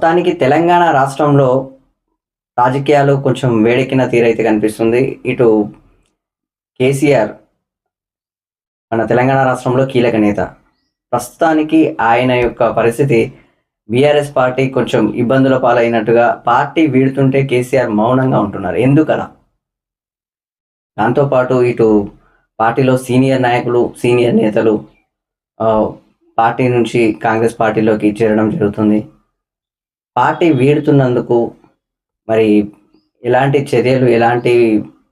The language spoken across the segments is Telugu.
మొత్తానికి తెలంగాణ రాష్ట్రంలో రాజకీయాలు కొంచెం వేడెక్కిన తీరైతే కనిపిస్తుంది. ఇటు కేసీఆర్ మన తెలంగాణ రాష్ట్రంలో కీలక నేత. ప్రస్తుతానికి ఆయన యొక్క పరిస్థితి బీఆర్ఎస్ పార్టీ కొంచెం ఇబ్బందుల పాలైనట్టుగా పార్టీ వీడుతుంటే కేసీఆర్ మౌనంగా ఉంటున్నారు. ఎందుకలా? దాంతోపాటు ఇటు పార్టీలో సీనియర్ నాయకులు సీనియర్ నేతలు పార్టీ నుంచి కాంగ్రెస్ పార్టీలోకి చేరడం జరుగుతుంది. పార్టీ వీడుతున్నందుకు మరి ఎలాంటి చర్యలు ఎలాంటి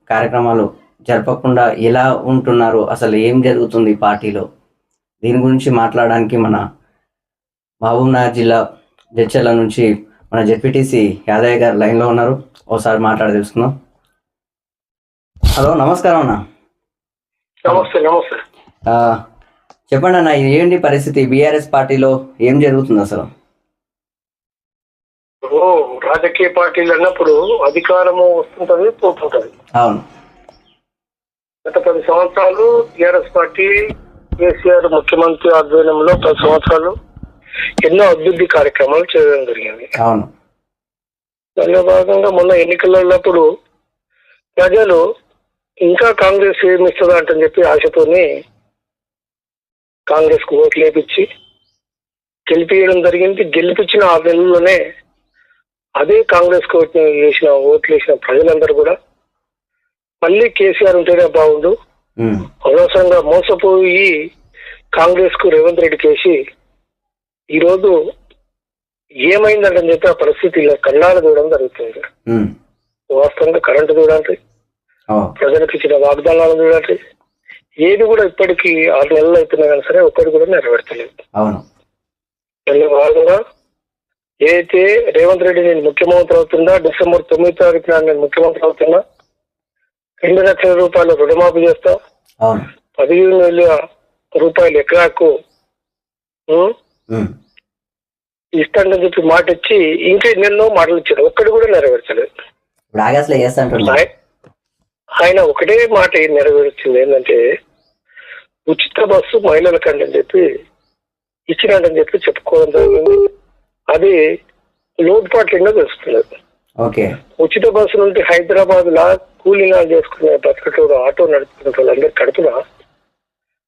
కార్యక్రమాలు జరపకుండా ఎలా ఉంటున్నారు? అసలు ఏం జరుగుతుంది పార్టీలో? దీని గురించి మాట్లాడడానికి మన మహబూబ్నగర్ జిల్లా జడ్చర్ల నుంచి మన జెడ్పీటీసీ యాదయ్య గారు లైన్లో ఉన్నారు. ఒకసారి మాట్లాడి తెలుసుకుందాం. హలో నమస్కారం అన్న. నమస్తే నమస్తే. చెప్పండి అన్న ఏంటి పరిస్థితి? బీఆర్ఎస్ పార్టీలో ఏం జరుగుతుంది అసలు? రాజకీయ పార్టీలు అన్నప్పుడు అధికారము వస్తుంటది పోతుంటది. అవును. గత పది సంవత్సరాలు టిఆర్ఎస్ పార్టీ కేసీఆర్ ముఖ్యమంత్రి ఆధ్వర్యంలో పది సంవత్సరాలు ఎన్నో అభివృద్ధి కార్యక్రమాలు చేయడం జరిగింది. అవును. దానిలో భాగంగా మొన్న ఎన్నికలప్పుడు ప్రజలు ఇంకా కాంగ్రెస్ ఏమి ఇస్తుందా అంటని చెప్పి ఆశతోని కాంగ్రెస్కు ఓట్లు వేపించి గెలిపించడం జరిగింది. గెలిపించిన ఆ నెలలోనే అదే కాంగ్రెస్కు వేసిన ఓట్లు వేసిన ప్రజలందరూ కూడా మళ్ళీ కేసీఆర్ ఉంటేనే బాగుండు. అనవసరంగా మోసపోయి కాంగ్రెస్కు రేవంత్ రెడ్డికి వేసి ఈరోజు ఏమైందంటని చెప్పి ఆ పరిస్థితి ఇలా కళ్ళాలు చూడడం జరుగుతుంది. వాస్తవంగా కరెంటు చూడండి ఓ, ప్రజలకు ఇచ్చిన వాగ్దానాలు చూడండి ఏది కూడా ఇప్పటికీ ఆరు నెలలు అవుతున్నా కానీ సరే ఒక్కటి కూడా నెరవేర్చలేదు. దానిలో భాగంగా ఏదైతే రేవంత్ రెడ్డి నేను ముఖ్యమంత్రి అవుతుందా డిసెంబర్ తొమ్మిది తారీఖున నేను ముఖ్యమంత్రి అవుతున్నా రెండు లక్షల రూపాయలు రుణమాఫీ చేస్తా. పదిహేను వేల రూపాయలు ఎకరాకు ఇస్తానని చెప్పి మాట ఇచ్చి ఇంకా ఎన్నెన్నో మాటలు ఇచ్చాడు. ఒక్కటి కూడా నెరవేర్చలేదు. ఆయన ఒకటే మాట ఏం నెరవేర్చింది ఏంటంటే ఉచిత బస్సు మహిళలకండి అని చెప్పి ఇచ్చినట్టని చెప్పి చెప్పుకోవడం జరిగింది. అది లోటుపాట్లుగా తెలుస్తున్నది ఓకే. ఉచిత బస్సు నుండి హైదరాబాద్ లా కూలీనాలు చేసుకునే బతకటోడు ఆటో నడుపుకునే వాళ్ళందరూ కడుపున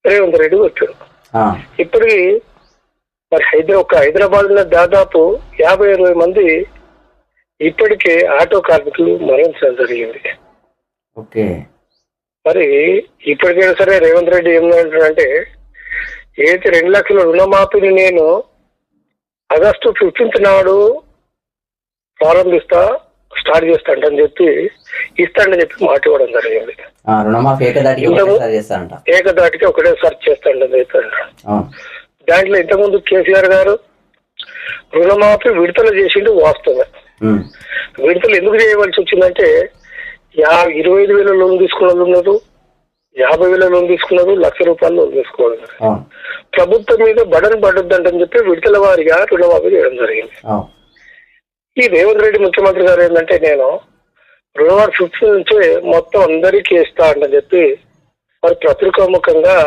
రేవంత్ రెడ్డి వచ్చాడు ఇప్పటికి మరి హైదరాబాద్ ఒక హైదరాబాద్లో దాదాపు యాభై ఇరవై మంది ఇప్పటికే ఆటో కార్మికులు మరణించడం జరిగింది. ఓకే. మరి ఇప్పటికైనా సరే రేవంత్ రెడ్డి ఏమంటాడంటే ఏదైతే రెండు లక్షల రుణమాఫీని నేను ఆగస్టు ఫిఫ్టీన్త్ నాడు ప్రారంభిస్తా స్టార్ట్ చేస్తాడని చెప్పి ఇస్తాడని చెప్పి మాట ఇవ్వడం జరిగింది. ఏకదాటికి ఒకటేసారి చేస్తాడని చెప్పి అన్నాడు. అవును. దాంట్లో ఇంతకుముందు కేసీఆర్ గారు రుణమాఫీ విడుదల చేసిండు వాస్తవం ఉమ్, విడుదల ఎందుకు చేయవలసి వచ్చిందంటే యా ఇరవై ఐదు వేల లోన్ తీసుకున్న వాళ్ళు ఉన్నారు. యాభై వేల లోన్ తీసుకున్నారు లక్ష రూపాయలు లోన్ తీసుకోవాలి. అవును ప్రభుత్వం మీద బడన్ పడొద్దంటని చెప్పి విడుదల వారిగా రుణమాఫీ చేయడం జరిగింది. ఈ రేవంత్ రెడ్డి ముఖ్యమంత్రి గారు ఏంటంటే నేను రుణమాఫీ ఫిఫ్టీన్ నుంచే మొత్తం అందరికీ ఇస్తా అంటని చెప్పి వారి పత్రికాముఖంగా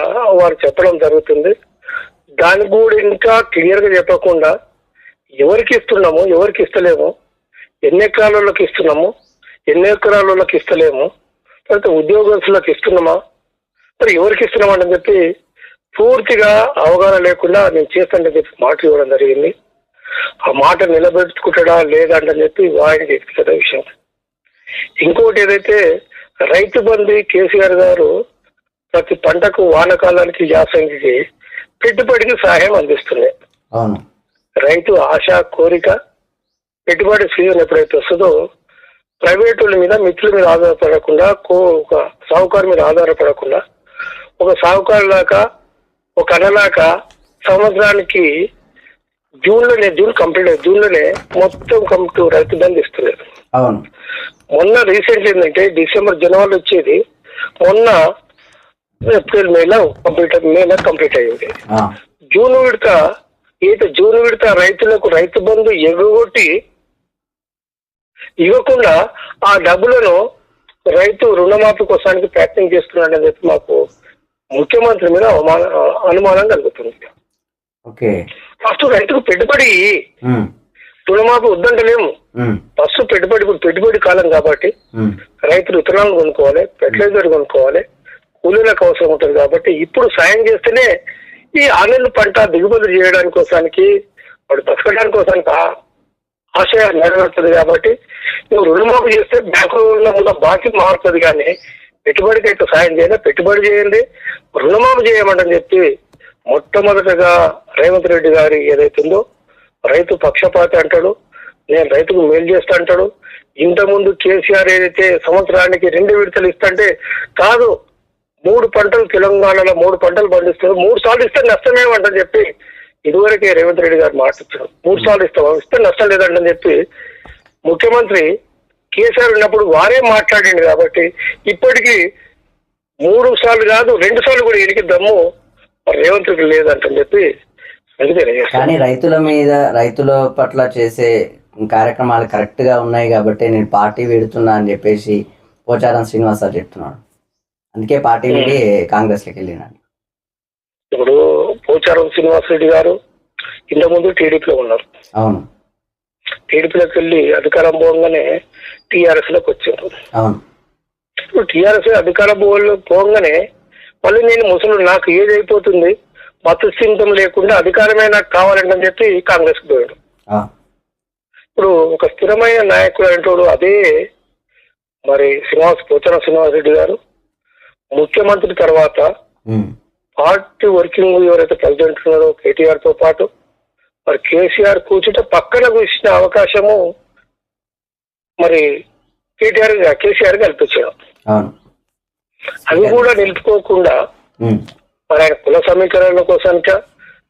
వారు చెప్పడం జరుగుతుంది. దానికి కూడా ఇంకా క్లియర్గా చెప్పకుండా ఎవరికి ఇస్తున్నాము ఎవరికి ఇస్తలేము ఎన్ని ఎకరాలకి ఇస్తున్నాము ఎన్ని ఎకరాలకి ఇస్తలేము తర్వాత ఉద్యోగస్తులకు ఇస్తున్నామా మరి ఎవరికి ఇస్తున్నామని చెప్పి పూర్తిగా అవగాహన లేకుండా నేను చేస్తానని చెప్పి మాట ఇవ్వడం జరిగింది. ఆ మాట నిలబెట్టుకుంటాడా లేదా అని చెప్పి వారికి వ్యక్తిగత విషయం. ఇంకోటి ఏదైతే రైతు బంధు కేసీఆర్ గారు ప్రతి పంటకు వానకాలానికి యాసంగికి పెట్టుబడికి సహాయం అవును. రైతు ఆశ కోరిక పెట్టుబడి సీజన్ ఎప్పుడైతే వస్తుందో ప్రైవేటుల మీద మిత్రుల మీద ఆధారపడకుండా కో ఒక సాహుకారు మీద ఆధారపడకుండా ఒక సాహుకారు లాగా ఒక అన్నలాగా సంవత్సరానికి జూన్లోనే జూన్ కంప్లీట్ అయ్యి జూన్లోనే మొత్తం కంప్లీట్ రైతు బంధు ఇస్తున్నారు. మొన్న రీసెంట్ ఏంటంటే డిసెంబర్ జనవరి వచ్చేది. మొన్న ఏప్రిల్ మేలో కంప్లీట్ మేలో కంప్లీట్ అయ్యింది. జూన్ విడత ఈత జూన్ విడత రైతులకు రైతు బంధు ఎగగొట్టి ఇవ్వకుండా ఆ డబ్బులను రైతు రుణమాఫీ కోసానికి ప్రయత్నం చేస్తున్నాడని చెప్పి మాకు ముఖ్యమంత్రి మీద అవమాన అనుమానం కలుగుతుంది. ఓకే. ఫస్ట్ రైతుకు పెట్టుబడి రుణమాఫీ వద్దంటలేము. ఫస్ట్ పెట్టుబడి ఇప్పుడు పెట్టుబడి కాలం కాబట్టి రైతులు విత్తనాలు కొనుక్కోవాలి ఫెర్టిలైజర్ కొనుక్కోవాలి కూలీలకు అవసరం ఉంటుంది కాబట్టి ఇప్పుడు సాయం చేస్తేనే ఈ ఆనెళ్ళు పంట దిగుబడి చేయడానికి కోసానికి వాడు బతకడానికి కోసానికి ఆశయాలు నెరవేరుతుంది కాబట్టి నువ్వు రుణమాఫీ చేస్తే ఉన్న బాకీ మారుతుంది కానీ పెట్టుబడికి అయితే సాయం చేయాలి పెట్టుబడి చేయండి రుణమాఫీ చేయమంటని చెప్పి మొట్టమొదటగా రేవంత్ రెడ్డి గారి ఏదైతే ఉందో రైతు పక్షపాతి అంటాడు నేను రైతుకు మేలు చేస్తా అంటాడు. ఇంతకుముందు కేసీఆర్ ఏదైతే సంవత్సరానికి రెండు విడతలు ఇస్తంటే కాదు మూడు పంటలు తెలంగాణలో మూడు పంటలు పండిస్తారు మూడు సార్లు ఇస్తే నష్టమేమంటని చెప్పి ఇదివరకే రేవంత్ రెడ్డి గారు మాట్లాడు మూడు సార్లు ఇస్తాం ఇస్తే నష్టం లేదంటని చెప్పి ముఖ్యమంత్రి కేసీఆర్ ఉన్నప్పుడు వారే మాట్లాడిండు కాబట్టి ఇప్పటికీ మూడు సార్లు కాదు రెండు సార్లు కూడా ఎనికి దమ్ము రేవంత్ రెడ్డి లేదంటని చెప్పి కానీ రైతుల మీద రైతుల పట్ల చేసే కార్యక్రమాలు కరెక్ట్గా ఉన్నాయి కాబట్టి నేను పార్టీ వీడుతున్నా అని చెప్పేసి పోచారం శ్రీనివాసరావు చెప్తున్నాడు. అందుకే పార్టీ వీడి కాంగ్రెస్లోకి వెళ్ళినాడు ఇప్పుడు పోచారం శ్రీనివాసరెడ్డి గారు ఇంతకుముందు టీడీపీలో ఉన్నారు. అవును. టీడీపీలోకి వెళ్ళి అధికారం పోగానే టీఆర్ఎస్లోకి వచ్చారు అవును. ఇప్పుడు టీఆర్ఎస్ అధికారం పోగానే మళ్ళీ నేను ముసలు నాకు ఏది అయిపోతుంది మతస్థిమితం లేకుండా అధికారమే నాకు కావాలంటని చెప్పి కాంగ్రెస్కు పోయాడు ఇప్పుడు ఒక స్థిరమైన నాయకుడు అంటాడు అదే మరి శ్రీనివాస్ పోచారం శ్రీనివాసరెడ్డి గారు ముఖ్యమంత్రి తర్వాత పార్టీ వర్కింగ్ ఎవరైతే ప్రెసిడెంట్ ఉన్నారో కేటీఆర్తో పాటు మరి కేసీఆర్ కూర్చుంటే పక్కన కూర్చున్న అవకాశము మరి కేటీఆర్ కేసీఆర్ కల్పించాడు. అవి కూడా నిలుపుకోకుండా మరి ఆయన కుల సమీకరణ కోసానిక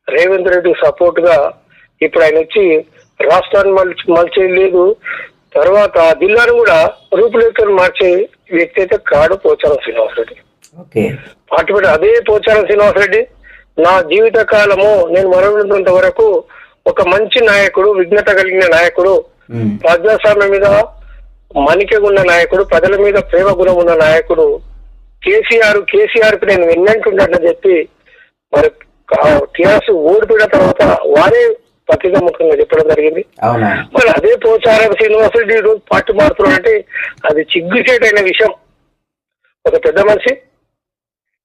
రేవంత్ రెడ్డి సపోర్ట్గా ఇప్పుడు ఆయన వచ్చి రాష్ట్రాన్ని మలిచి మలిచే లేదు తర్వాత జిల్లాను కూడా రూపురేఖలు మార్చే వ్యక్తి అయితే కాడు పోచారం శ్రీనివాసరెడ్డి పార్టీ అదే పోచారం శ్రీనివాసరెడ్డి నా జీవిత కాలము నేను మరణించేంత వరకు ఒక మంచి నాయకుడు విఘ్నత కలిగిన నాయకుడు ప్రజాస్వామ్యం మీద మనిక ఉన్న నాయకుడు ప్రజల మీద ప్రేమ గుణం ఉన్న నాయకుడు కేసీఆర్ కేసీఆర్కు నేను విన్నంటుండని చెప్పి మరి టీఆర్ఎస్ ఓడిపోయిన తర్వాత వారే పత్రికా ముఖంగా చెప్పడం జరిగింది. మరి అదే పోచారం శ్రీనివాసరెడ్డి ఈరోజు పార్టీ మారుతున్నారంటే అది చిగ్గుచేటైన విషయం. ఒక పెద్ద మనిషి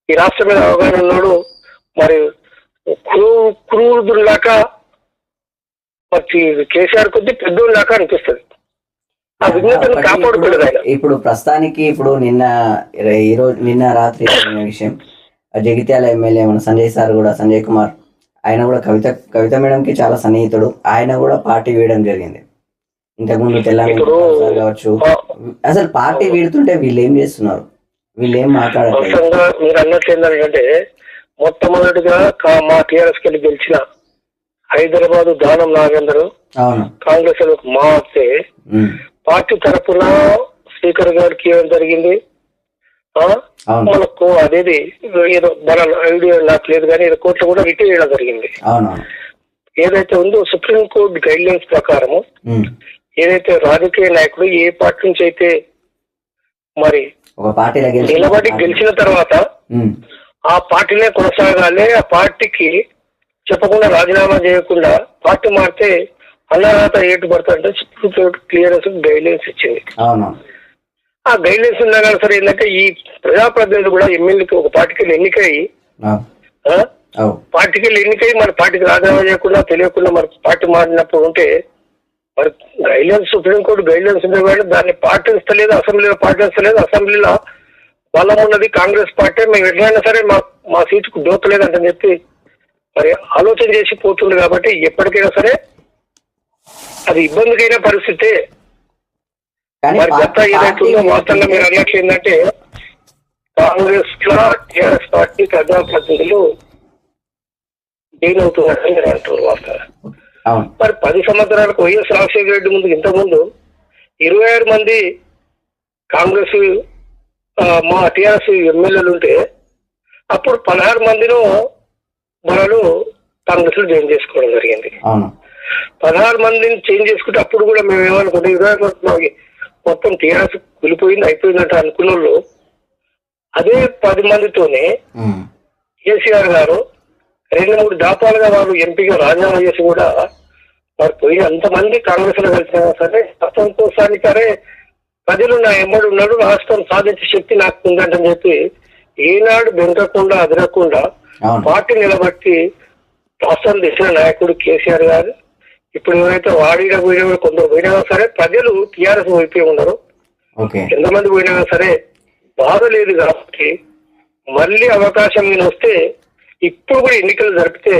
ఈ రాష్ట్రం మీద అవగాహన ఉన్నాడు. మరి క్రూ క్రూరులాక కేసీఆర్ కొద్ది పెద్దోళ్ళలాక అనిపిస్తుంది. ఆ కాపాడుకోలేదు ఆయన. ఇప్పుడు- ప్రస్తుతానికి ఇప్పుడు నిన్న ఈ రోజు నిన్న రాత్రి విషయం జగిత్యాల ఎమ్మెల్యే మన సంజయ్ సార్ కూడా సంజయ్ కుమార్ ఆయన కూడా కవిత కవిత మేడంకి చాలా సన్నిహితుడు. ఆయన కూడా పార్టీ వీయడం జరిగింది. ఇంతకుముందు తెలంగాణ కావచ్చు. అసలు పార్టీ వీడుతుంటే వీళ్ళు ఏం చేస్తున్నారు? వీళ్ళు ఏం మొత్తంగా మీరు అన్నట్లు ఏంటంటే మొట్టమొదటిగా మా టీఆర్ఎస్ కెళ్ళి గెలిచిన హైదరాబాద్ దానం నాగేందర్. కాంగ్రెస్ మారితే ఉమ్, పార్టీ తరఫున స్పీకర్ గారికి ఇవ్వడం జరిగింది? మనకు అదేది ఏదో మన ఐడియా నాకు లేదు కానీ ఏదో కోర్టులో కూడా రిట్ చేయడం జరిగింది. ఏదైతే ఉందో సుప్రీం కోర్టు గైడ్ లైన్స్ ప్రకారము ఏదైతే రాజకీయ నాయకుడు ఏ పార్టీ నుంచి అయితే మరి నిలబడి గెలిచిన తర్వాత ఆ పార్టీనే కొనసాగాలి ఆ పార్టీకి చెప్పకుండా రాజీనామా చేయకుండా పార్టీ మారితే అన్నదాత ఏటు పడుతుంటే supreme court clearance guidelines ఇచ్చింది ఆ గైడ్ లైన్స్ ఉన్నా కానీ సరే ఏంటంటే ఈ ప్రజాప్రతినిధులు కూడా ఎమ్మెల్యేకి ఒక పార్టీకి ఎన్నికై పార్టీకి ఎన్నికై మరి పార్టీకి రాజీనామా చేయకుండా తెలియకుండా మరి పార్టీ మారినప్పుడు ఉంటే మరి guidelines supreme court guidelines ఉంది కానీ దాన్ని పాటిస్తలేదు అసెంబ్లీలో పాటిస్తలేదు అసెంబ్లీలో బలం ఉన్నది కాంగ్రెస్ పార్టీ. మేము ఎట్లయినా సరే మా మా సీటుకు దోతలేదంటని చెప్పి మరి ఆలోచన చేసి పోతుంది కాబట్టి ఎప్పటికైనా సరే అది ఇబ్బందికైన పరిస్థితి. మరి గత ఏదైతుందో వాస్తవంగా మీరు అన్నట్లు ఏంటంటే కాంగ్రెస్లో టీఆర్ఎస్ పార్టీ ప్రజాప్రతినిధులు జైలు అవుతున్నారని మీరు అంటున్నారు వాస్తవంగా. మరి పది సంవత్సరాలకు వైఎస్ రాజశేఖర రెడ్డి ముందు ఇంతకుముందు ఇరవై ఆరు మంది కాంగ్రెస్ మా టీఆర్ఎస్ ఎమ్మెల్యేలు ఉంటే అప్పుడు పదహారు మందిను మనలు కాంగ్రెస్లో జాయిన్ చేసుకోవడం జరిగింది. పదహారు మందిని చేంజ్ చేసుకుంటే అప్పుడు కూడా మేము ఏమనుకుంటే ఇరవై మొత్తం టీఆర్ఎస్ కూలిపోయింది అయిపోయిందంట అనుకున్న వాళ్ళు అదే పది మందితోనే కేసీఆర్ గారు రెండు మూడు దాపాలుగా వారు ఎంపీగా రాజీనామా చేసి కూడా మరి పోయి అంతమంది కాంగ్రెస్లో కలిసినా సరే అసంతోషానికి సరే ప్రజలు నా ఎమ్మడు ఉన్నాడు రాష్ట్రం సాధించే శక్తి నాకు ఉందంటని చెప్పి ఈనాడు బెంకకుండా అదరకుండా పార్టీ నిలబట్టి రాష్ట్రం తెచ్చిన నాయకుడు కేసీఆర్ గారు. ఇప్పుడు ఎవరైతే వాడిన పోయినా కొందరు పోయినా సరే ప్రజలు టీఆర్ఎస్ వైపే ఉన్నారు ఎంతమంది పోయినా సరే బాధ లేదు కాబట్టి మళ్ళీ అవకాశం నేను వస్తే ఇప్పుడు కూడా ఎన్నికలు జరిపితే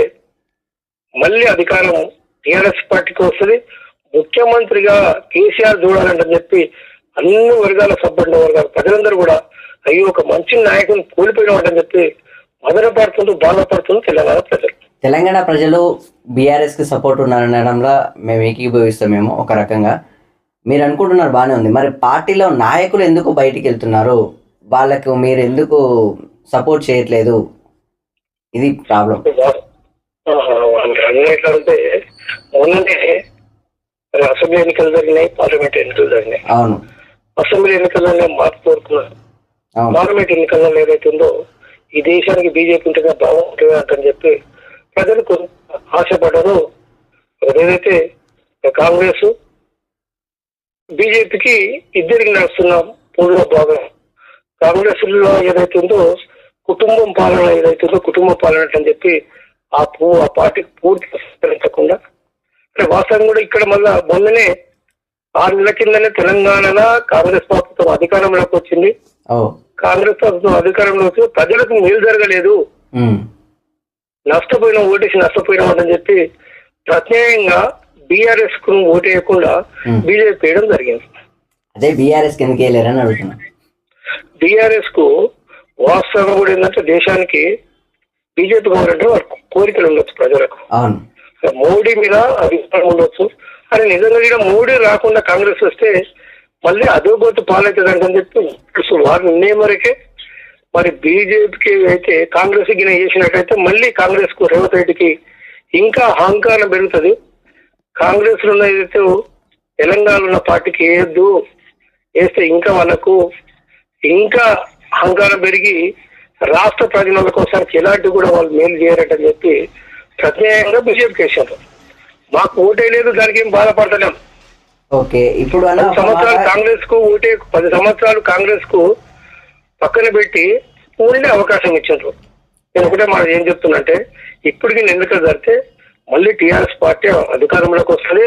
మళ్ళీ అధికారం టీఆర్ఎస్ పార్టీకి వస్తుంది. ముఖ్యమంత్రిగా కేసీఆర్ చూడాలని చెప్పి అన్ని వర్గాల సబ్బన్న వర్గాల ప్రజలందరూ కూడా అయ్యో ఒక మంచి నాయకుని కోల్పోయినామని చెప్పి మదన పడుతుంటూ బాధపడుతుంది తెలంగాణ ప్రజలు. తెలంగాణ ప్రజలు బీఆర్ఎస్కి సపోర్ట్ ఉన్నారనడంలో మేము ఏకీభవిస్తామేమో ఒక రకంగా. మీరు అనుకుంటున్నారు బాగానే ఉంది. మరి పార్టీలో నాయకులు ఎందుకు బయటికి వెళ్తున్నారు? వాళ్ళకు మీరు ఎందుకు సపోర్ట్ చేయట్లేదు? ఇది ప్రాబ్లం అంటే మొన్ననే అసెంబ్లీ ఎన్నికలు జరిగినాయి పార్లమెంట్ ఎన్నికలు జరిగినాయి. అవును. అసెంబ్లీ ఎన్నికల్లో మార్పు కోరుకున్నారు. పార్లమెంట్ ఎన్నికల్లో ఏదైతే ఉందో ఈ దేశానికి బీజేపీ ఉంటేనే బాగుంటుంది అంటని చెప్పి ప్రజలు కొంత ఆశపడ్డారు. ఏదైతే కాంగ్రెస్ బీజేపీకి ఇద్దరికి నడుస్తున్న పూర్వ భాగం. కాంగ్రెస్లో ఏదైతే ఉందో కుటుంబం పాలన ఏదైతే ఉందో కుటుంబ పాలన అని చెప్పి ఆ పూ ఆ పార్టీకి పూర్తిగా సహకరించకుండా అంటే వాస్తవం కూడా ఇక్కడ మళ్ళా మొన్ననే ఆరు నెలల కిందనే తెలంగాణలో కాంగ్రెస్ ప్రభుత్వం అధికారంలోకి వచ్చింది. కాంగ్రెస్ ప్రభుత్వం అధికారంలో వచ్చి ప్రజలకు మేలు జరగలేదు. నష్టపోయిన ఓటేసి నష్టపోయినామని చెప్పి ప్రత్యేకంగా బీఆర్ఎస్కు ఓటేయకుండా. బీజేపీ వేయడం జరిగింది. అదే బీఆర్ఎస్ కిందకి వెళ్ళారని అడుగుతున్నా. బీఆర్ఎస్కు వాస్తవం కూడా ఏంటంటే దేశానికి బీజేపీ గవర్నమెంట్ వాళ్ళకి కోరికలు ఉండొచ్చు ప్రజలకు. మోడీ మీద అభిప్రాయం ఉండొచ్చు. అని నిజంగా కూడా మోడీ రాకుండా కాంగ్రెస్ వస్తే మళ్ళీ అదోగోతు పాలవుతుంది అని చెప్పి తెలుసు. వారి నిర్ణయం వరకే మరి బీజేపీకి అయితే కాంగ్రెస్ గిన చేసినట్టయితే మళ్ళీ కాంగ్రెస్కు రేవంత్ రెడ్డికి ఇంకా అహంకారం పెరుగుతుంది. కాంగ్రెస్లో ఏదైతే తెలంగాణ ఉన్న పార్టీకి వేయద్దు వేస్తే ఇంకా వాళ్ళకు ఇంకా అహంకారం పెరిగి రాష్ట్ర ప్రజల కోసం ఎలాంటి కూడా వాళ్ళు మేలు చేయరని చెప్పి ప్రత్యేకంగా బీజేపీకి వేసారు మాకు ఓటే లేదు దానికి ఏం బాధపడతలేం. ఓకే ఇప్పుడు సంవత్సరాలు కాంగ్రెస్కు ఓటే పది సంవత్సరాలు కాంగ్రెస్కు పక్కన పెట్టి ఉండే అవకాశం ఇచ్చారు. నేను ఒకటే మాట ఏం చెప్తున్నంటే ఇప్పటికి ఎన్నికలు జరిగితే మళ్ళీ టీఆర్ఎస్ పార్టీ అధికారంలోకి వస్తుంది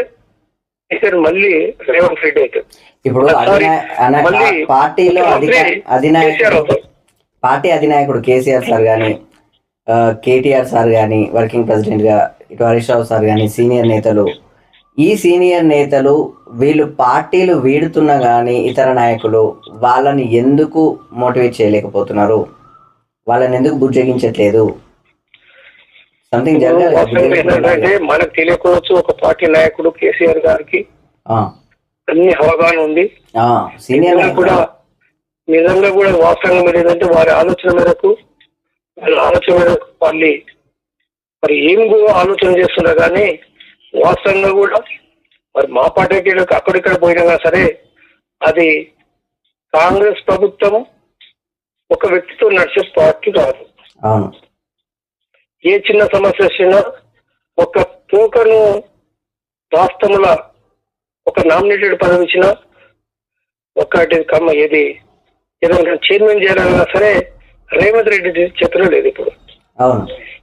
ఇక్కడ మళ్ళీ రేవంత్ రెడ్డి అయితే ఇప్పుడు మళ్ళీ పార్టీలో అధినాయకుడు. పార్టీ అధినాయకుడు కేసీఆర్ సార్ కానీ కేటీఆర్ సార్ కానీ వర్కింగ్ ప్రెసిడెంట్గా ఇటు హరీష్ రావు సార్ కానీ సీనియర్ నేతలు ఈ సీనియర్ నేతలు వీళ్ళు పార్టీలు వీడుతున్నా కానీ ఇతర నాయకులు వాళ్ళని ఎందుకు మోటివేట్ చేయలేకపోతున్నారు? వాళ్ళని ఎందుకు బుజ్జగించట్లేదు? సంథింగ్ జరగాలి మనకు తెలియకపోవచ్చు ఒక పార్టీ నాయకుడు కేసీఆర్ గారికి ఆ, అన్ని అవగాహన ఉంది. ఆ, సీనియర్ కూడా నిజంగా కూడా వాస్తవంగా ఏంటంటే వారి ఆలోచన మేరకు వాళ్ళ ఆలోచన మేరకు వాళ్ళు. మరి ఏం ఆలోచన చేస్తున్నారు కానీ వాస్తవంగా కూడా మరి మా పార్టీకి అక్కడిక్కడ పోయినా సరే అది కాంగ్రెస్ ప్రభుత్వం ఒక వ్యక్తితో నడిచే పార్టీ కాదు. ఏ చిన్న సమస్య వచ్చినా ఒక టోకను రాష్ట్రముల ఒక నామినేటెడ్ పదవి ఇచ్చినా ఒకటి కమ్మ ఏది ఏదైనా చైర్మన్ చేయాలన్నా సరే రేవంత్ రెడ్డి చేతిలో లేదు ఇప్పుడు.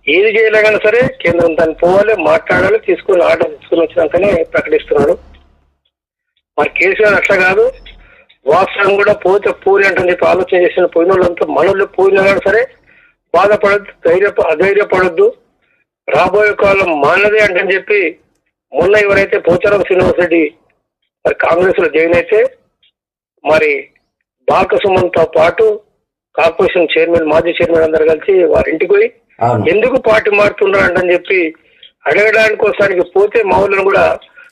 ఏది చేయలేకన్నా సరే కేంద్రం దాన్ని పోవాలి మాట్లాడాలి తీసుకుని ఆర్డర్ తీసుకుని వచ్చినాకనే ప్రకటిస్తున్నాడు. మరి కేసీఆర్ అట్లా కాదు. వాస్తవం కూడా పోతే పోలి అంటని చెప్పి ఆలోచన చేసిన పోయిన వాళ్ళంతా మనలో పోయినా కానీ సరే బాధపడద్దు ధైర్య అధైర్యపడద్దు. రాబోయే కాలం మానదే అంటని చెప్పి మొన్న ఎవరైతే పోచారం శ్రీనివాస్ రెడ్డి మరి కాంగ్రెస్లో జాయిన్ అయితే మరి బాక సుమన్తో పాటు కార్పొరేషన్ చైర్మన్ మాజీ చైర్మన్ అందరు కలిసి వారి ఇంటికి పోయి ఎందుకు పార్టీ మారుతున్నారు అంటని చెప్పి అడగడానికి ఒకసారికి పోతే మా ఊళ్ళో కూడా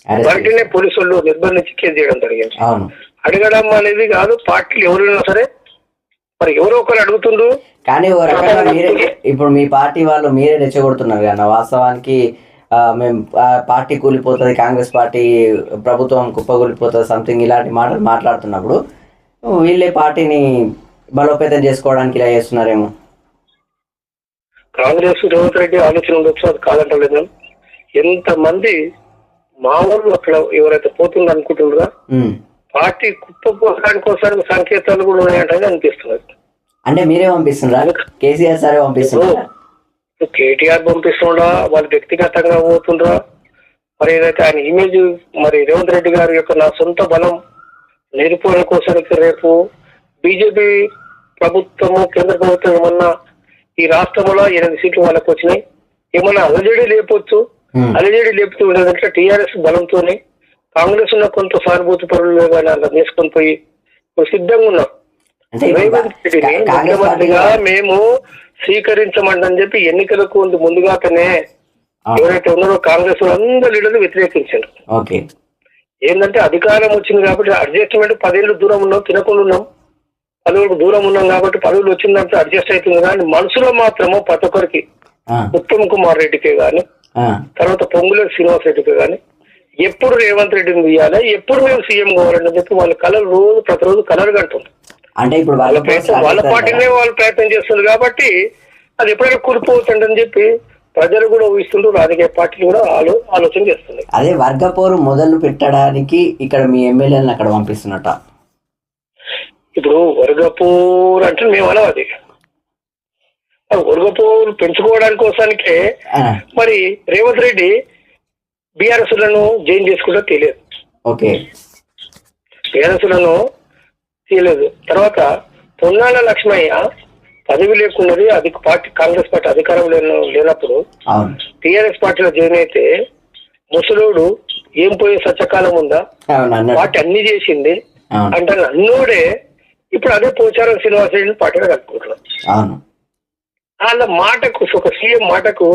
అరెస్ట్ బయటనే పోలీసు వాళ్ళు నిర్బంధించి కేసు చేయడం జరిగింది. అడగడం అనేది కాదు పార్టీలు ఎవరైనా సరే మరి ఎవరో ఒకరు అడుగుతుండ్రు. కానీ మీరే ఇప్పుడు మీ పార్టీ వాళ్ళు మీరే రెచ్చగొడుతున్నారు కదా. వాస్తవానికి ఆ, మేము పార్టీ కూలిపోతుంది కాంగ్రెస్ పార్టీ ప్రభుత్వం కుప్పకూలిపోతుంది సంథింగ్ ఇలాంటి మాటలు మాట్లాడుతున్నప్పుడు వీళ్ళే పార్టీని బలోపేతం చేసుకోవడానికి ఇలా చేస్తున్నారేమో. కాంగ్రెస్ రేవంత్ రెడ్డి ఆలోచన ఉండొచ్చు అది కాదంటలేదు ఎంత మంది మామూలు అక్కడ ఎవరైతే పోతుందో అనుకుంటున్నారో. పార్టీ కుప్పపోవడానికి కోసం సంకేతాలు కూడా ఉన్నాయంటే అనిపిస్తున్నది. అంటే మీరే పంపిస్తున్నారా? కేసీఆర్ సారే పంపిస్తున్నారా? కేటీఆర్ పంపిస్తుండా వాళ్ళు వ్యక్తిగతంగా పోతుండ్రా? మరి ఏదైతే ఆయన ఇమేజ్ మరి రేవంత్ రెడ్డి గారి యొక్క నా సొంత బలం నిరుపణ కోసానికి రేపు బీజేపీ ప్రభుత్వము కేంద్ర ప్రభుత్వం ఏమన్నా ఈ రాష్ట్రంలో ఎనిమిది సీట్లు వాళ్ళకి వచ్చినాయి. ఏమన్నా అలజడి లేపొచ్చు. అలజడి లేపుతూ ఉండేదంటే టీఆర్ఎస్ బలంతోనే కాంగ్రెస్ ఉన్న కొంత సానుభూతి పరులు అలా తీసుకొని పోయి సిద్ధంగా ఉన్నాం. ముఖ్యమంత్రిగా మేము స్వీకరించమంటని చెప్పి ఎన్నికలకు ముందుగానే ఆ, ఎవరైతే ఉన్నారో కాంగ్రెస్ అందరు లీడర్లు వ్యతిరేకించారు. ఏంటంటే అధికారం వచ్చింది కాబట్టి అడ్జస్ట్మెంట్ పదేళ్ళు దూరం ఉన్నాం తినకుండా ఉన్నాం. పదవులకు దూరం ఉన్నాం కాబట్టి పదవులు వచ్చిందంటే అడ్జస్ట్ అవుతుంది కానీ మనసులో మాత్రము ప్రతి ఒక్కరికి ఉత్తమ్ కుమార్ రెడ్డికే గాని తర్వాత పొంగులేటి శ్రీనివాస్ రెడ్డికి గాని ఎప్పుడు రేవంత్ రెడ్డిని తీయాలి ఎప్పుడు మేము సీఎం కావాలని చెప్పి వాళ్ళ కలర్ రోజు ప్రతిరోజు కలర్ కంటుంది. అంటే ఇప్పుడు వాళ్ళ వాళ్ళ ప్రయత్నం వాళ్ళ పార్టీనే వాళ్ళు ప్రయత్నం చేస్తున్నారు కాబట్టి అది ఎప్పుడైనా కూలిపోతుందని చెప్పి ప్రజలు కూడా ఊహిస్తుండ్రు రాజకీయ పార్టీలు కూడా ఆలో ఆలోచన చేస్తున్నాయి. అదే వర్గపోరు మొదలు పెట్టడానికి ఇక్కడ మీ ఎమ్మెల్యేలను అక్కడ పంపిస్తున్నట్ట. ఇప్పుడు వర్గపూర్ అంటే మేము అనవు అది. వర్గపూర్ పెంచుకోవడానికి కోసానికే మరి రేవంత్ రెడ్డి బీఆర్ఎస్లను జైన్ చేసుకుంటా తెలియదు ఓకే. బీఆర్ఎస్లను తీయలేదు. తర్వాత పొన్నాల లక్ష్మయ్య పదవి లేకున్నది అది పార్టీ కాంగ్రెస్ పార్టీ అధికారం లేన లేనప్పుడు టీఆర్ఎస్ పార్టీలో జాయిన్ అయితే ముసలోడు ఏం పోయే సత్యకాలం ఉందా? పార్టీ అన్ని చేసింది. అంటే నన్నుడే ఇప్పుడు అదే పోచారం శ్రీనివాస రెడ్డిని పార్టీలో కలుపుకుంటున్నాం. వాళ్ళ మాటకు ఒక సీఎం మాటకు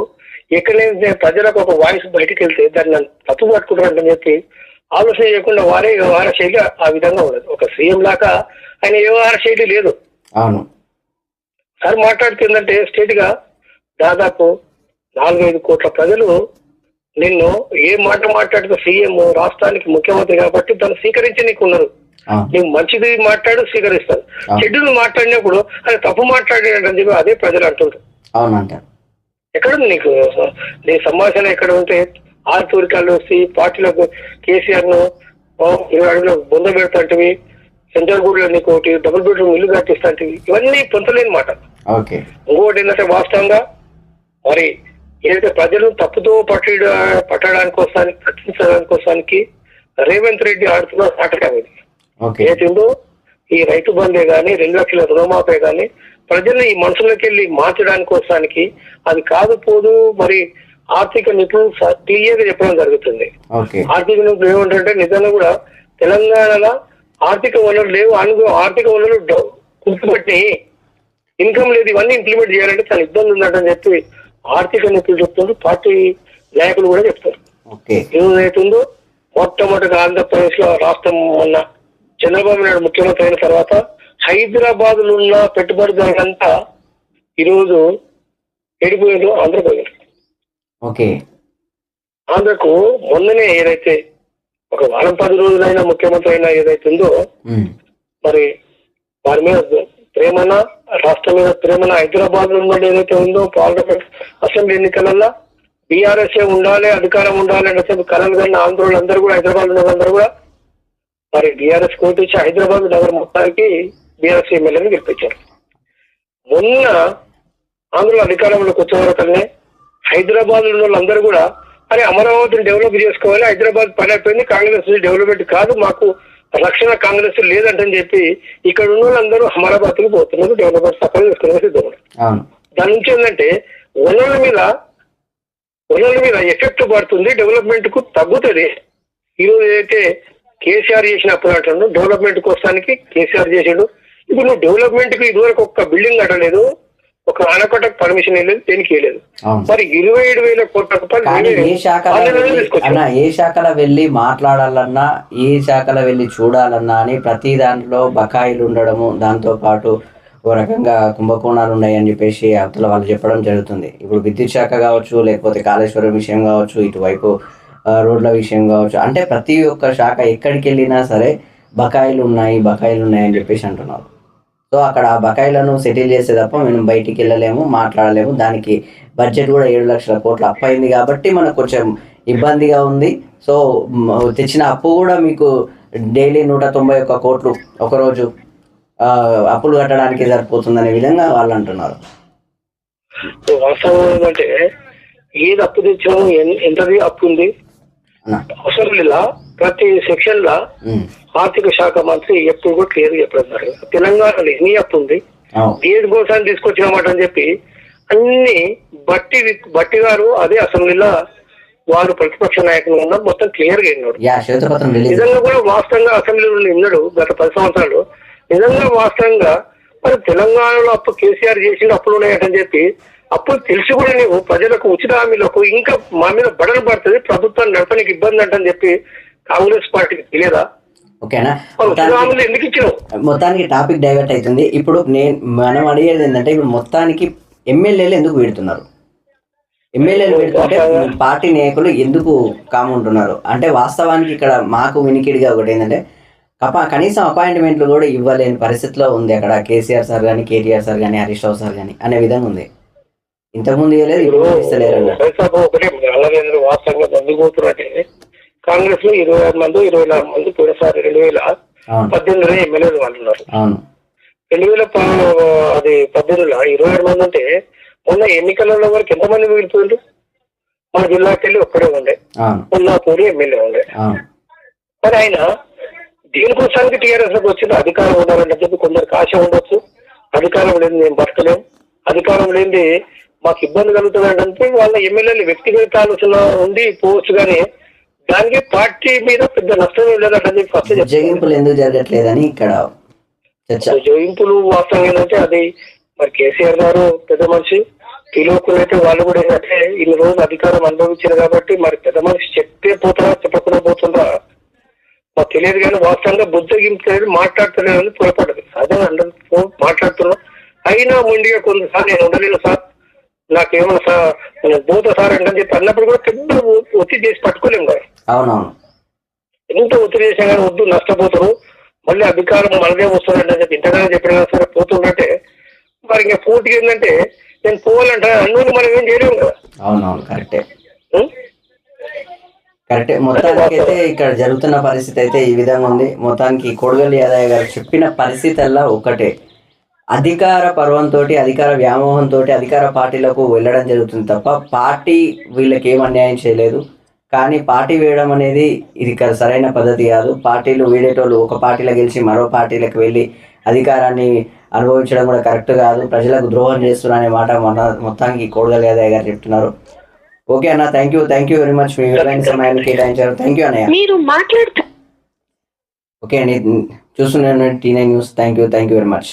ఎక్కడైతే ప్రజలకు ఒక వాయిస్ బయటికి వెళ్తే దాన్ని తప్పు పట్టుకుంటారని చెప్పి ఆలోచన చేయకుండా వారే వ్యవహార శైలి ఆ విధంగా ఉండదు ఒక సీఎం లాగా ఆయన వ్యవహార శైలి లేదు. అవును. సార్ మాట్లాడుతుందంటే స్టేట్గా దాదాపు నాలుగైదు కోట్ల ప్రజలు నిన్ను ఏ మాట మాట్లాడితే సీఎం రాష్ట్రానికి ముఖ్యమంత్రి కాబట్టి దాన్ని స్వీకరించి నీకు ఉన్నారు. నీకు మంచిది మాట్లాడు స్వీకరిస్తారు ఆ. చెడును మాట్లాడినప్పుడు అది తప్పు మాట్లాడినట్టు చెప్పి అదే ప్రజలు అంటుంటారు ఎక్కడ నీకు? నీ సంభాషణ ఎక్కడ ఉంటే ఆర్తూరికాలు వచ్చి పార్టీలకు కేసీఆర్ను ఇరవై అడుగులు బొంద పెడతాంటివి గూడ్లో నీకు ఒకటి డబుల్ బెడ్రూమ్ ఇల్లు కట్టిస్తాంటివి ఇవన్నీ పొంతలేని మాట. ఇంకోటి ఏంటంటే వాస్తవంగా మరి ఏదైతే ప్రజలు తప్పుతో పట్ట పట్టడానికి కోసానికి పట్టించడానికి కోసానికి రేవంత్ రెడ్డి ఆడుతున్న నాటకం ఇది. ఏదైతుందో ఈ రైతు బందే గాని రెండు లక్షల రుణమాఫీ గాని ప్రజల్ని ఈ మనసులోకి వెళ్ళి మార్చడానికి కోసానికి అది కాదు పోదు మరి ఆర్థిక నిపుణులు క్లియర్గా చెప్పడం జరుగుతుంది. ఆర్థిక నిపుణులు ఏమంటారంటే నిజంగా కూడా తెలంగాణలో ఆర్థిక వనరులు లేవు అనుకో ఆర్థిక వనరులు కుంటుపట్టి ఇన్కమ్ లేదు ఇవన్నీ ఇంప్లిమెంట్ చేయాలంటే చాలా ఇబ్బంది ఉందంటని చెప్పి ఆర్థిక నిపుణులు చెప్తున్నారు పార్టీ నాయకులు కూడా చెప్తారు. ఏదైతుందో మొట్టమొదటిగా ఆంధ్రప్రదేశ్లో రాష్ట్రం మొన్న చంద్రబాబు నాయుడు ముఖ్యమంత్రి అయిన తర్వాత హైదరాబాద్లో ఉన్న పెట్టుబడిదారులంతా ఈరోజు ఎడిపోయారు ఆంధ్ర పోయారు ఓకే ఆంధ్రకు మొన్ననే ఏదైతే ఒక వారం పది రోజులైనా ముఖ్యమంత్రి అయినా ఏదైతే ఉందో. మరి వారి మీద ప్రేమన రాష్ట్రం మీద ప్రేమన హైదరాబాద్లో ఏదైతే ఉందో పార్లమెంట్ అసెంబ్లీ ఎన్నికలలో బీఆర్ఎస్ ఉండాలి అధికారం ఉండాలి చెప్పి కలలు కన్నా ఆంధ్రులు అందరూ కూడా హైదరాబాద్ ఉన్న కూడా మరి బీఆర్ఎస్ కోర్టు ఇచ్చి హైదరాబాద్ నగరం మొత్తానికి బీఆర్ఎస్ ఎమ్మెల్యేని గెలిపించారు. మొన్న ఆంధ్రుల అధికారంలోకి వచ్చే వరకల్నే హైదరాబాద్ ఉన్న వాళ్ళందరూ కూడా అరే అమరావతిని డెవలప్ చేసుకోవాలి హైదరాబాద్ పని అయిపోయింది కాంగ్రెస్ డెవలప్మెంట్ కాదు మాకు రక్షణ కాంగ్రెస్ లేదంటని చెప్పి ఇక్కడ ఉన్న వాళ్ళందరూ అమరాబాద్కి పోతున్నారు డెవలప్మెంట్ సఫలం చేసుకునే దాని నుంచి ఏంటంటే వనరుల మీద వనరుల మీద ఎఫెక్ట్ పడుతుంది డెవలప్మెంట్కు తగ్గుతుంది. ఈరోజు ఏదైతే కేసీఆర్ చేసినప్పుడు అంటున్నాడు డెవలప్మెంట్ కోసానికి కేసీఆర్ చేసాడు. ఇప్పుడు నువ్వు డెవలప్మెంట్కి ఇదివరకు ఒక్క బిల్డింగ్ కట్టలేదు. ఒక ఆనకట్టకు పర్మిషన్ ఇవ్వలేదు దేనికి అవును. మరి ఇరవై ఏడు వేల కోట్ల రూపాయలు ఏ శాఖలో వెళ్ళి తీసుకొచ్చాను. అన్న ఏ శాఖలో వెళ్ళి మాట్లాడాలన్నా ఏ శాఖలో వెళ్ళి చూడాలన్నా అని ప్రతి దాంట్లో బకాయిలు ఉండడము దాంతో పాటు ఓ రకంగా కుంభకోణాలు ఉన్నాయని చెప్పేసి అవతల వాళ్ళు చెప్పడం జరుగుతుంది. ఇప్పుడు విద్యుత్ శాఖ కావచ్చు లేకపోతే కాళేశ్వరం విషయం కావచ్చు ఇటువైపు రోడ్ల విషయం కావచ్చు. అంటే ప్రతి ఒక్క శాఖ ఎక్కడికి వెళ్ళినా సరే బకాయిలు ఉన్నాయి బకాయిలు ఉన్నాయి అని చెప్పేసి అంటున్నారు. సో అక్కడ ఆ బకాయిలను సెటిల్ చేసే తప్ప మేము బయటికి వెళ్ళలేము మాట్లాడలేము. దానికి బడ్జెట్ కూడా ఏడు లక్షల కోట్లు అప్పయింది కాబట్టి మనకు కొంచెం ఇబ్బందిగా ఉంది. సో తెచ్చిన అప్పు కూడా మీకు డైలీ నూట తొంభై ఒక్క కోట్లు ఒకరోజు అప్పులు కట్టడానికి సరిపోతుందనే విధంగా వాళ్ళు అంటున్నారు. వాస్తవం ఏంటంటే ఏది అప్పు తెచ్చాము ఎంత అప్పు ఉంది? అసెంబ్లీలో ప్రతి సెక్షన్ లా. ఆర్థిక శాఖ మంత్రి ఎప్పుడు కూడా క్లియర్ చెప్పారు తెలంగాణలో ఎన్ని అప్పు ఉంది? దేని కోసం తీసుకొచ్చినామాట అని చెప్పి అన్ని బట్టి బట్టి గారు అదే అసెంబ్లీలో వారు ప్రతిపక్ష నాయకులు ఉన్నారు మొత్తం క్లియర్గా విన్నాడు. నిజంగా కూడా వాస్తవంగా అసెంబ్లీలో ఉన్నాడు గత పది సంవత్సరాలు నిజంగా వాస్తవంగా మరి తెలంగాణలో అప్పు కేసీఆర్ చేసిన అప్పులు ఉన్నాయని చెప్పి అప్పులు తెలిసి కూడా నీవు ప్రజలకు ఉచిత హామీలకు ఇంకా మా మీద బడలు పడుతుంది ప్రభుత్వాన్ని నడపడానికి ఇబ్బంది అంటని చెప్పి కాంగ్రెస్ పార్టీకి తెలియదా? ఓకేనా మొత్తానికి టాపిక్ డైవర్ట్ అవుతుంది. ఇప్పుడు నేను మనం అడిగేది ఏంటంటే ఇప్పుడు మొత్తానికి ఎమ్మెల్యేలు ఎందుకు వీడుతున్నారు? ఎమ్మెల్యేలు వీడుతుంటే పార్టీ నాయకులు ఎందుకు కాముంటున్నారు? అంటే వాస్తవానికి ఇక్కడ మాకు వినికిడిగా ఒకటి ఏంటంటే కప కనీసం అపాయింట్మెంట్లు కూడా ఇవ్వలేని పరిస్థితిలో ఉంది అక్కడ. కేసీఆర్ సార్ కానీ కేటీఆర్ సార్ కానీ హరీష్ రావు సార్ కానీ అనే విధంగా ఉంది. ఇంతకుముందు ఇవ్వలేదు ఇప్పుడు ఇస్తలేరు అన్న వాస్తవంగా కాంగ్రెస్లో ఇరవై ఆరు మంది ఇరవై నాలుగు మంది పోయినసారి రెండు వేల పద్దెనిమిది ఎమ్మెల్యేలు అవును. రెండు వేల అది పద్దెనిమిదిలో ఇరవై ఆరు మంది ఉంటే మొన్న ఎన్నికలలో వరకు ఎంతమంది మిగిలిపోయిండు మన జిల్లాకి వెళ్ళి ఒక్కడే ఉండే. ముల్లాపూరి ఎమ్మెల్యే ఉండే. మరి ఆయన దీనికోసానికి టీఆర్ఎస్లోకి వచ్చింది అధికారం ఉండాలని చెప్పి కొందరికి ఆశ ఉండొచ్చు. అధికారం లేని మేము బతకలేం. అధికారం లేనిది మాకు ఇబ్బంది కలుగుతుంది అంటే వాళ్ళ ఎమ్మెల్యేలు వ్యక్తిగత ఆలోచన ఉండి పోవచ్చు కానీ దానికి పార్టీ మీద పెద్ద నష్టం లేదంటే ఫస్ట్ జగింపులు ఎందుకు జరగట్లేదని ఇక్కడ జయింపులు వాస్తవం ఏంటంటే అది మరి కేసీఆర్ గారు పెద్ద మనిషి తెలియకుండా అయితే వాళ్ళు కూడా ఏంటంటే ఇన్ని రోజులు అధికారం అనుభవించారు కాబట్టి మరి పెద్ద మనిషి చెప్తే పోతారా చెప్పకుండా పోతుందా? మాకు తెలియదు కానీ వాస్తవంగా బుద్ధగింపు మాట్లాడుతలేదు అని పొరపడదు అదే అందరూ మాట్లాడుతున్నా. అయినా ముందుగా కొంతసారి నేను ఉండలేను సార్. నాకేమన్నా సార్ పోతా సార్ అంటే చెప్పి అన్నప్పుడు కూడా పెద్ద ఒత్తిడి చేసి పట్టుకోలేము కదా. అవునవును. ఎంత ఒత్తిడి చేసినా కానీ వద్దు నష్టపోతారు. మళ్ళీ అధికారం మనదే వస్తుందంటే చెప్పి ఇంతగానే చెప్పినా సరే పోతుందంటే మరి ఇంకా పూర్తిగా ఏంటంటే నేను పోవాలంటే అన్నీ మనం ఏం చేయలేము కదా. అవునవును కరెక్టే? కరెక్టే. మొత్తానికి అయితే ఇక్కడ జరుగుతున్న పరిస్థితి అయితే ఈ విధంగా ఉంది. మొత్తానికి కొడగల్లి యాదయ్య గారు చెప్పిన పరిస్థితల్లా ఒకటే అధికార పర్వంతో అధికార వ్యామోహంతో అధికార పార్టీలకు వెళ్ళడం జరుగుతుంది తప్ప పార్టీ వీళ్ళకి ఏం అన్యాయం చేయలేదు. కానీ పార్టీ వేయడం అనేది ఇది సరైన పద్ధతి కాదు. పార్టీలు వీడేటోళ్ళు ఒక పార్టీలో గెలిచి మరో పార్టీలకు వెళ్ళి అధికారాన్ని అనుభవించడం కూడా కరెక్ట్ కాదు. ప్రజలకు ద్రోహం చేస్తున్నారు అనే మాట మొన్న మొత్తానికి కోడగల్ యాదయ్య గారు చెప్తున్నారు. ఓకే అన్న thank you thank you very much. మీ విలువైన సమయాన్ని కేటాయించారు. థ్యాంక్ యూ అన్నయ్య. మీరు మాట్లాడుతూ ఓకే అండి చూస్తున్నాను T nine news. Thank you thank you very much.